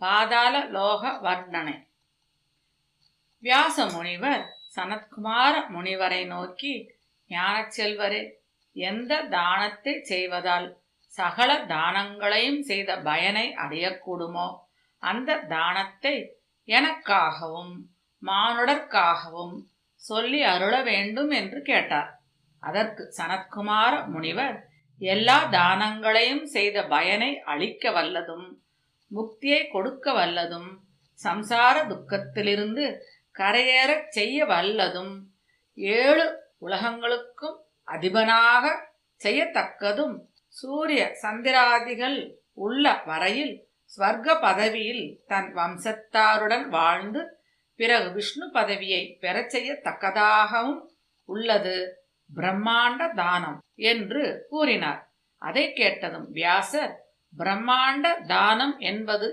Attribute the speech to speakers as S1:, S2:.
S1: பாதாள லோக வர்ணனை. வியாச முனிவர் சனத்குமார முனிவரை நோக்கி ஞானச்செல்வரே எந்த தானத்தை செய்வதால் சகல தானங்களையும் செய்த பயனை அடையக்கூடுமோ? அந்த தானத்தை எனக்காகவும் மானுடற்காகவும் சொல்லி அருள வேண்டும் என்று கேட்டார். அதற்கு சனத்குமார முனிவர் எல்லா தானங்களையும் செய்த பயனை அளிக்க வல்லதும் முக்தியை கொடுக்க வல்லதும் சம்சார துக்கத்திலிருந்து கரையேறச் செய்ய வல்லதும் ஏழு உலகங்களுக்கும் அதிபனாக செய்யத்தக்கதும் சூரிய சந்திராதிகள் உள்ள வரையில் ஸ்வர்க்க பதவியில் தன் வம்சத்தாருடன் வாழ்ந்து பிறகு விஷ்ணு பதவியை பெறச் செய்யத்தக்கதாகவும் உள்ளது. பிரம்மாண்ட தானம் என்று கூறினார். அதை கேட்டதும் வியாசர் பிரம்மாண்ட தானம் என்பது